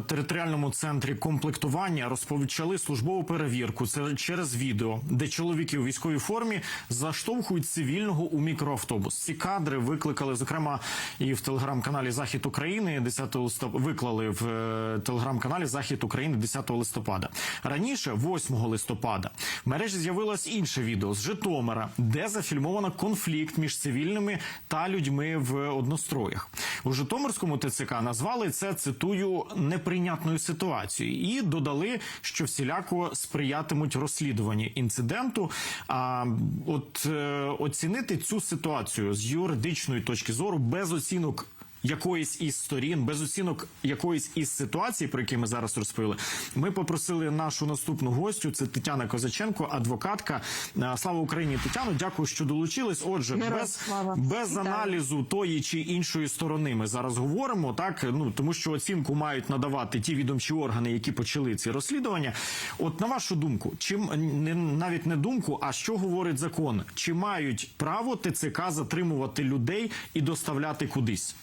територіальному центрі комплектування розпочали службову перевірку. Це через відео, де чоловіки у військовій формі заштовхують цивільного у мікроавтобус. Ці кадри викликали зокрема і в телеграм-каналі Захід України 10 листопада. Виклали в е, телеграм-каналі Захід України 10 листопада. Раніше, 8 листопада, в мережі з'явилось інше відео з Житомира, де зафільмовано конфлікт між цивільними та людьми в одностроях. У Житомирському ТЦК назвали це цитую неприйнятною ситуацією і додали, що всіляко сприятимуть розслідуванню інциденту. А от е, оцінити цю ситуацію з юридичної точки зору без оцінок. Якоїсь із сторін, без оцінок якоїсь із ситуацій, про які ми зараз розповіли, ми попросили нашу наступну гостю. Це Тетяна Козаченко, адвокатка. Е, Слава Україні, Тетяно. Дякую, що долучились. Отже, Героям без, слава. без аналізу тої чи іншої сторони ми зараз говоримо. Так ну тому, що оцінку мають надавати ті відомчі органи, які почали ці розслідування. От на вашу думку, чим не навіть не думку, а що говорить закон? Чи мають право ТЦК затримувати людей і доставляти кудись?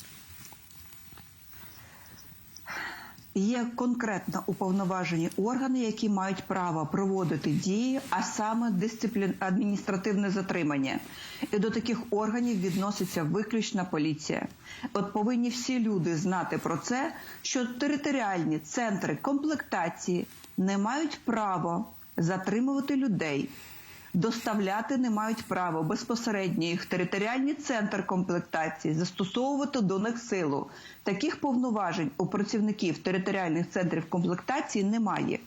Є конкретно уповноважені органи, які мають право проводити дії, а саме дисциплін адміністративне затримання. І до таких органів відноситься виключно поліція. От повинні всі люди знати про це, що територіальні центри комплектації не мають права затримувати людей. Доставляти не мають права безпосередньо їх територіальний центр комплектації, застосовувати до них силу. Таких повноважень у працівників територіальних центрів комплектації немає.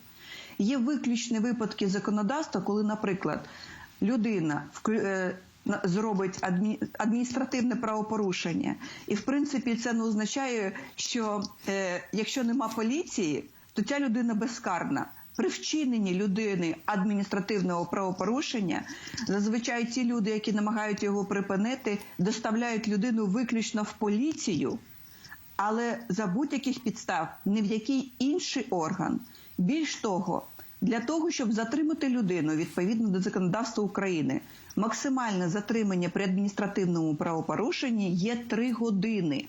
Є виключні випадки законодавства, коли, наприклад, людина е, зробить адміністративне правопорушення, і в принципі це не означає, що е, якщо нема поліції, то ця людина безкарна. При вчиненні людини адміністративного правопорушення зазвичай ті люди, які намагаються його припинити, доставляють людину виключно в поліцію, але за будь-яких підстав ні в який інший орган. Більш того, для того, щоб затримати людину відповідно до законодавства України, максимальне затримання при адміністративному правопорушенні є 3 години.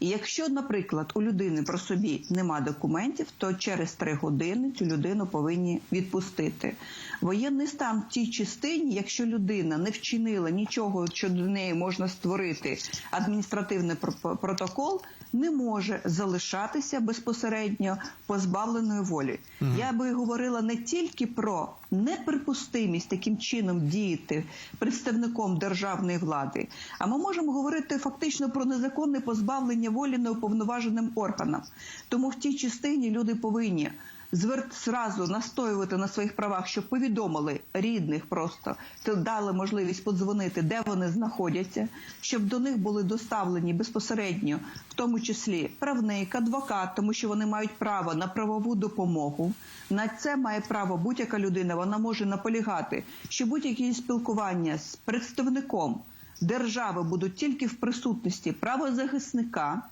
І якщо, наприклад, у людини про собі нема документів, то через три години цю людину повинні відпустити. Воєнний стан в тій частині, якщо людина не вчинила нічого, що до неї можна створити адміністративний пр- протокол, не може залишатися безпосередньо позбавленою волі. Я би говорила не тільки про неприпустимість таким чином діяти представником державної влади, а ми можемо говорити фактично про незаконне позбавлення волі неуповноваженим органам. Тому в тій частині люди повинні звер... зразу настоювати на своїх правах, щоб повідомили рідних просто то дали можливість подзвонити, де вони знаходяться, щоб до них були доставлені безпосередньо, в тому числі правник, адвокат, тому що вони мають право на правову допомогу. На це має право будь-яка людина. Вона може наполягати, що будь-які спілкування з представником держави будуть тільки в присутності правозахисника.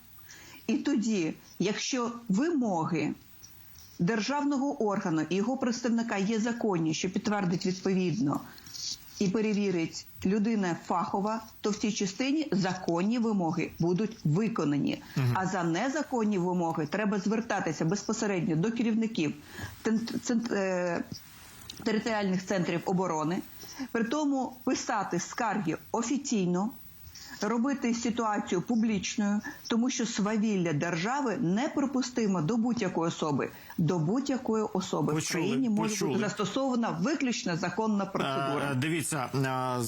І тоді, якщо вимоги державного органу і його представника є законні, що підтвердить відповідно і перевірить людина фахова, то в цій частині законні вимоги будуть виконані. А за незаконні вимоги треба звертатися безпосередньо до керівників е, територіальних центрів оборони, при тому писати скарги офіційно. Робити ситуацію публічною, тому що свавілля держави неприпустимо до будь-якої особи. До будь-якої особи в країні може почули. бути застосована виключно законна процедура. Е, Дивіться,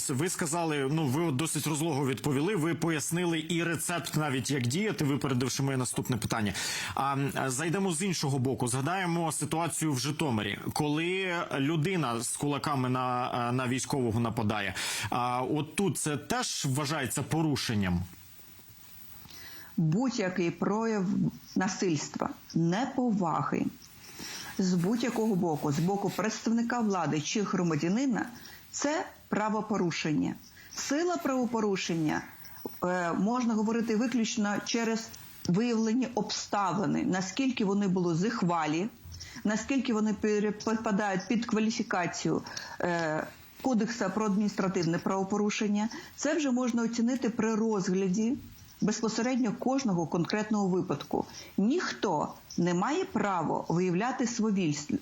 е, ви сказали, ну ви досить розлого відповіли. Ви пояснили і рецепт, навіть як діяти, випередивши моє наступне питання. А е, зайдемо з іншого боку. Згадаємо ситуацію в Житомирі, коли людина з кулаками на, е, на військового нападає. А от тут це теж вважається порушенням. будь-який прояв насильства, неповаги з будь-якого боку, з боку представника влади чи громадянина, це правопорушення. Сила правопорушення е, можна говорити виключно через виявлені обставини, наскільки вони були зихвалі, наскільки вони підпадають під кваліфікацію. Кодекса про адміністративне правопорушення це вже можна оцінити при розгляді безпосередньо кожного конкретного випадку. Ніхто не має право виявляти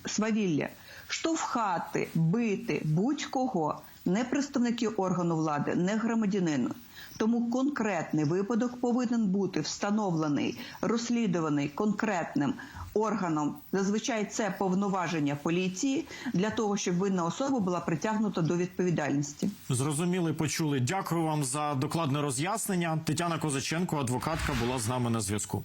свавілля, штовхати, бити будь-кого, не представники органу влади, не громадянину. Тому конкретний випадок повинен бути встановлений, розслідуваний конкретним органом. Зазвичай це повноваження поліції для того, щоб винна особа була притягнута до відповідальності. Зрозуміли, почули. Дякую вам за докладне роз'яснення. Тетяна Козаченко, адвокатка, була з нами на зв'язку.